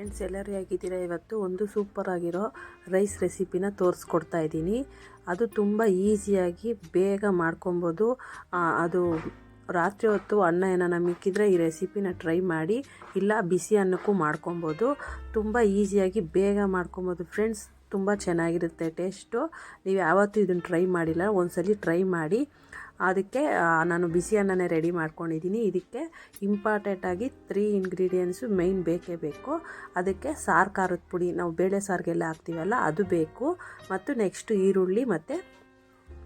Friends ಎಲ್ಲರೂ ಹೇಗಿದ್ದೀರಾ ಇವತ್ತು ಒಂದು ಸೂಪರ್ ಆಗಿರೋ ರೈಸ್ ರೆಸಿಪಿನ ತೋರಿಸ್ಕೊಡ್ತಾ ಇದ್ದೀನಿ. ಅದು ತುಂಬ ಈಸಿಯಾಗಿ ಬೇಗ ಮಾಡ್ಕೊಬೋದು. ಅದು ರಾತ್ರಿ ಹೊತ್ತು ಅನ್ನ ಏನಾನ ಮಿಕ್ಕಿದ್ರೆ ಈ ರೆಸಿಪಿನ ಟ್ರೈ ಮಾಡಿ, ಇಲ್ಲ ಬಿಸಿ ಅನ್ನಕ್ಕೂ ಮಾಡ್ಕೊಬೋದು. ತುಂಬ ಈಸಿಯಾಗಿ ಬೇಗ ಮಾಡ್ಕೊಬೋದು. ಫ್ರೆಂಡ್ಸ್, ತುಂಬ ಚೆನ್ನಾಗಿರುತ್ತೆ ಟೇಸ್ಟು. ನೀವು ಯಾವತ್ತೂ ಇದನ್ನು ಟ್ರೈ ಮಾಡಿಲ್ಲ, ಒಂದ್ಸಲಿ ಟ್ರೈ ಮಾಡಿ. ಅದಕ್ಕೆ ನಾನು ಬಿಸಿ ಅನ್ನನೇ ರೆಡಿ ಮಾಡ್ಕೊಂಡಿದ್ದೀನಿ ಇದಕ್ಕೆ ಇಂಪಾರ್ಟೆಂಟಾಗಿ ತ್ರೀ ಇಂಗ್ರೀಡಿಯೆಂಟ್ಸು ಮೈನ್ ಬೇಕೇ ಬೇಕು. ಅದಕ್ಕೆ ಸಾರು, ಖಾರದ ಪುಡಿ, ನಾವು ಬೇಳೆ ಸಾರಿಗೆಲ್ಲ ಹಾಕ್ತೀವಲ್ಲ, ಅದು ಬೇಕು. ಮತ್ತು ನೆಕ್ಸ್ಟು ಈರುಳ್ಳಿ ಮತ್ತು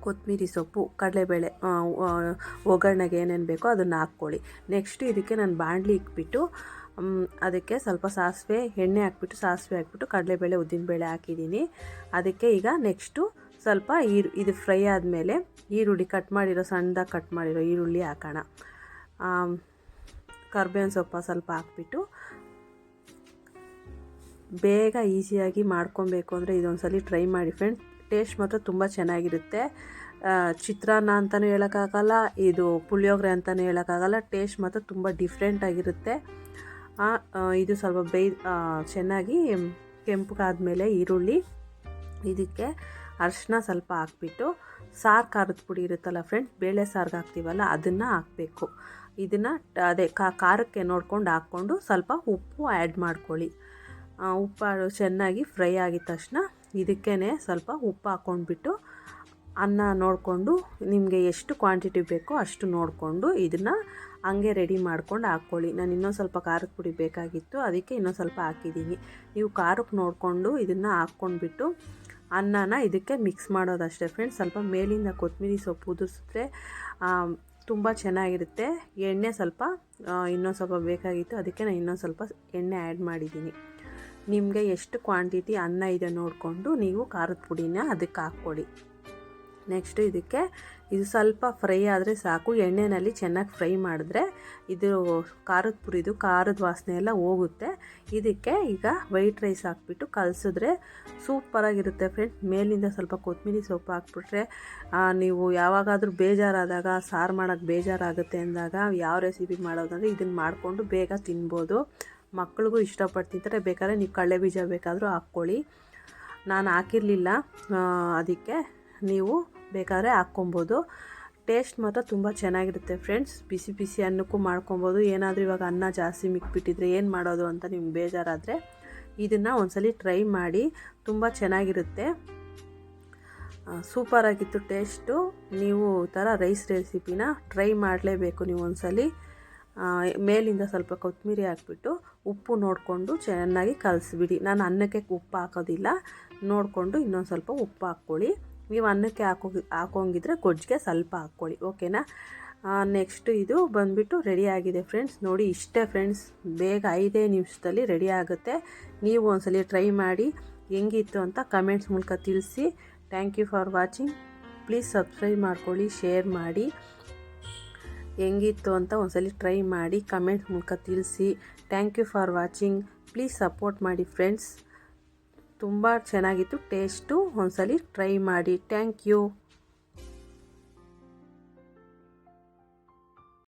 ಕೊತ್ತಂಬರಿ ಸೊಪ್ಪು, ಕಡಲೆಬೇಳೆ ಒಗ್ಗರಣೆಗೆ ಏನೇನು ಬೇಕೋ ಅದನ್ನು ಹಾಕ್ಕೊಳ್ಳಿ. ನೆಕ್ಸ್ಟು ಇದಕ್ಕೆ ನಾನು ಬಾಣಲಿ ಇಕ್ಬಿಟ್ಟು ಅದಕ್ಕೆ ಸ್ವಲ್ಪ ಸಾಸಿವೆ, ಎಣ್ಣೆ ಹಾಕ್ಬಿಟ್ಟು, ಸಾಸಿವೆ ಹಾಕ್ಬಿಟ್ಟು ಕಡಲೆಬೇಳೆ, ಉದ್ದಿನಬೇಳೆ ಹಾಕಿದ್ದೀನಿ ಅದಕ್ಕೆ ಈಗ ನೆಕ್ಸ್ಟು ಸ್ವಲ್ಪ ಈರು, ಇದು ಫ್ರೈ ಆದಮೇಲೆ ಈರುಳ್ಳಿ ಕಟ್ ಮಾಡಿರೋ, ಸಣ್ಣದಾಗಿ ಕಟ್ ಮಾಡಿರೋ ಈರುಳ್ಳಿ ಹಾಕೋಣ. ಕರ್ಬೇವಿನ ಸೊಪ್ಪು ಸ್ವಲ್ಪ ಹಾಕ್ಬಿಟ್ಟು ಬೇಗ ಈಸಿಯಾಗಿ ಮಾಡ್ಕೊಬೇಕು ಅಂದರೆ ಇದೊಂದ್ಸಲಿ ಟ್ರೈ ಮಾಡಿ ಫ್ರೆಂಡ್. ಟೇಸ್ಟ್ ಮಾತ್ರ ತುಂಬ ಚೆನ್ನಾಗಿರುತ್ತೆ. ಚಿತ್ರಾನ್ನ ಅಂತಲೂ ಹೇಳೋಕ್ಕಾಗಲ್ಲ, ಇದು ಪುಳಿಯೋಗರೆ ಅಂತಲೂ ಹೇಳೋಕ್ಕಾಗಲ್ಲ, ಟೇಸ್ಟ್ ಮಾತ್ರ ತುಂಬ ಡಿಫ್ರೆಂಟಾಗಿರುತ್ತೆ ಇದು ಸ್ವಲ್ಪ ಬೇಯ್ ಚೆನ್ನಾಗಿ ಕೆಂಪಗಾದ್ಮೇಲೆ ಈರುಳ್ಳಿ, ಇದಕ್ಕೆ ಅರಿಶಿನ ಸ್ವಲ್ಪ ಹಾಕ್ಬಿಟ್ಟು ಸಾರು ಖಾರದ ಪುಡಿ ಇರುತ್ತಲ್ಲ ಫ್ರೆಂಡ್ಸ್ ಬೇಳೆ ಸಾರ್ಗೆ ಹಾಕ್ತೀವಲ್ಲ ಅದನ್ನು ಹಾಕಬೇಕು. ಇದನ್ನು ಅದೇ ಖಾರಕ್ಕೆ ನೋಡ್ಕೊಂಡು ಹಾಕ್ಕೊಂಡು ಸ್ವಲ್ಪ ಉಪ್ಪು ಆ್ಯಡ್ ಮಾಡ್ಕೊಳ್ಳಿ. ಉಪ್ಪು ಚೆನ್ನಾಗಿ ಫ್ರೈ ಆಗಿದ ತಕ್ಷಣ ಇದಕ್ಕೇ ಸ್ವಲ್ಪ ಉಪ್ಪು ಹಾಕ್ಕೊಂಡ್ಬಿಟ್ಟು ಅನ್ನ ನೋಡಿಕೊಂಡು ನಿಮಗೆ ಎಷ್ಟು ಕ್ವಾಂಟಿಟಿ ಬೇಕೋ ಅಷ್ಟು ನೋಡಿಕೊಂಡು ಇದನ್ನು ಹಂಗೆ ರೆಡಿ ಮಾಡ್ಕೊಂಡು ಹಾಕ್ಕೊಳ್ಳಿ. ನಾನು ಇನ್ನೊಂದು ಸ್ವಲ್ಪ ಖಾರದ ಪುಡಿ ಬೇಕಾಗಿತ್ತು, ಅದಕ್ಕೆ ಇನ್ನೊಂದು ಸ್ವಲ್ಪ ಹಾಕಿದ್ದೀನಿ. ನೀವು ಖಾರಕ್ಕೆ ನೋಡಿಕೊಂಡು ಇದನ್ನು ಹಾಕ್ಕೊಂಡ್ಬಿಟ್ಟು ಅನ್ನನ ಇದಕ್ಕೆ ಮಿಕ್ಸ್ ಮಾಡೋದಷ್ಟೇ ಫ್ರೆಂಡ್ಸ್ ಸ್ವಲ್ಪ ಮೇಲಿಂದ ಕೊತ್ತಂಬರಿ ಸೊಪ್ಪು ಉದುರಿಸಿದ್ರೆ ತುಂಬ ಚೆನ್ನಾಗಿರುತ್ತೆ. ಎಣ್ಣೆ ಸ್ವಲ್ಪ ಇನ್ನೊಂದು ಸ್ವಲ್ಪ ಬೇಕಾಗಿತ್ತು. ಅದಕ್ಕೆ ನಾನು ಇನ್ನೊಂದು ಸ್ವಲ್ಪ ಎಣ್ಣೆ ಆ್ಯಡ್ ಮಾಡಿದ್ದೀನಿ. ನಿಮಗೆ ಎಷ್ಟು ಕ್ವಾಂಟಿಟಿ ಅನ್ನ ಇದೆ ನೋಡಿಕೊಂಡು ನೀವು ಖಾರದ ಪುಡಿನ ಅದಕ್ಕೆ ಹಾಕ್ಕೊಡಿ. ನೆಕ್ಸ್ಟು ಇದಕ್ಕೆ ಇದು ಸ್ವಲ್ಪ ಫ್ರೈ ಆದರೆ ಸಾಕು. ಎಣ್ಣೆಯಲ್ಲಿ ಚೆನ್ನಾಗಿ ಫ್ರೈ ಮಾಡಿದ್ರೆ ಇದು ಖಾರದ ಪುರಿದು ಖಾರದ ವಾಸನೆ ಎಲ್ಲ ಹೋಗುತ್ತೆ. ಇದಕ್ಕೆ ಈಗ ವೈಟ್ ರೈಸ್ ಹಾಕ್ಬಿಟ್ಟು ಕಲಸಿದ್ರೆ ಸೂಪರಾಗಿರುತ್ತೆ ಫ್ರೆಂಡ್ ಮೇಲಿಂದ ಸ್ವಲ್ಪ ಕೊತ್ತಂಬರಿ ಸೊಪ್ಪು ಹಾಕ್ಬಿಟ್ರೆ ನೀವು ಯಾವಾಗಾದರೂ ಬೇಜಾರಾದಾಗ, ಸಾರು ಮಾಡೋಕ್ಕೆ ಬೇಜಾರಾಗುತ್ತೆ ಅಂದಾಗ ಯಾವ ರೆಸಿಪಿ ಮಾಡೋದಂದರೆ ಇದನ್ನು ಮಾಡಿಕೊಂಡು ಬೇಗ ತಿನ್ಬೋದು. ಮಕ್ಳಿಗೂ ಇಷ್ಟಪಟ್ಟು ತಿಂತಾರೆ ಬೇಕಾದ್ರೆ ನೀವು ಕಡಲೆ ಬೀಜ ಬೇಕಾದರೂ ಹಾಕ್ಕೊಳ್ಳಿ. ನಾನು ಹಾಕಿರಲಿಲ್ಲ. ಅದಕ್ಕೆ ನೀವು ಬೇಕಾದ್ರೆ ಹಾಕ್ಕೊಬೋದು. ಟೇಸ್ಟ್ ಮಾತ್ರ ತುಂಬ ಚೆನ್ನಾಗಿರುತ್ತೆ ಫ್ರೆಂಡ್ಸ್. ಬಿಸಿ ಬಿಸಿ ಅನ್ನಕ್ಕೂ ಮಾಡ್ಕೊಬೋದು. ಏನಾದರೂ ಇವಾಗ ಅನ್ನ ಜಾಸ್ತಿ ಮಿಕ್ಬಿಟ್ಟಿದ್ರೆ ಏನು ಮಾಡೋದು ಅಂತ ನಿಮ್ಗೆ ಬೇಜಾರಾದರೆ ಇದನ್ನು ಒಂದ್ಸಲಿ ಟ್ರೈ ಮಾಡಿ. ತುಂಬ ಚೆನ್ನಾಗಿರುತ್ತೆ. ಸೂಪರಾಗಿತ್ತು ಟೇಸ್ಟು. ನೀವು ಥರ ರೈಸ್ ರೆಸಿಪಿನ ಟ್ರೈ ಮಾಡಲೇಬೇಕು ನೀವು ಒಂದ್ಸಲಿ. ಮೇಲಿಂದ ಸ್ವಲ್ಪ ಕೊತ್ತಂಬರಿ ಹಾಕ್ಬಿಟ್ಟು ಉಪ್ಪು ನೋಡಿಕೊಂಡು ಚೆನ್ನಾಗಿ ಕಲಸಿಬಿಡಿ. ನಾನು ಅನ್ನಕ್ಕೆ ಉಪ್ಪು ಹಾಕೋದಿಲ್ಲ. ನೋಡಿಕೊಂಡು ಇನ್ನೊಂದು ಸ್ವಲ್ಪ ಉಪ್ಪು ಹಾಕ್ಕೊಳ್ಳಿ. ನೀವು ಅನ್ನಕ್ಕೆ ಹಾಕೋ ಹಾಕೋಂಗಿದ್ರೆ ಗೊಜ್ಜಿಗೆ ಸ್ವಲ್ಪ ಹಾಕ್ಕೊಳ್ಳಿ, ಓಕೆನಾ? ನೆಕ್ಸ್ಟ್ ಇದು ಬಂದುಬಿಟ್ಟು ರೆಡಿ ಆಗಿದೆ ಫ್ರೆಂಡ್ಸ್ ನೋಡಿ, ಇಷ್ಟೇ ಫ್ರೆಂಡ್ಸ್ ಬೇಗ ಐದೇ ನಿಮಿಷದಲ್ಲಿ ರೆಡಿ ಆಗುತ್ತೆ. ನೀವು ಒಂದ್ಸಲಿ ಟ್ರೈ ಮಾಡಿ, ಹೆಂಗಿತ್ತು ಅಂತ ಕಮೆಂಟ್ಸ್ ಮೂಲಕ ತಿಳಿಸಿ. Thank you for watching please subscribe ಮಾಡ್ಕೊಳ್ಳಿ ಶೇರ್ ಮಾಡಿ. ಹೆಂಗಿತ್ತು ಅಂತ ಒಂದ್ಸಲಿ ಟ್ರೈ ಮಾಡಿ ಕಮೆಂಟ್ಸ್ ಮೂಲಕ ತಿಳಿಸಿ. Thank you for watching please support ಮಾಡಿ ಫ್ರೆಂಡ್ಸ್ ತುಂಬ ಚೆನ್ನಾಗಿತ್ತು. ಟೇಸ್ಟು ಒಂದ್ಸಲಿ ಟ್ರೈ ಮಾಡಿ. Thank you.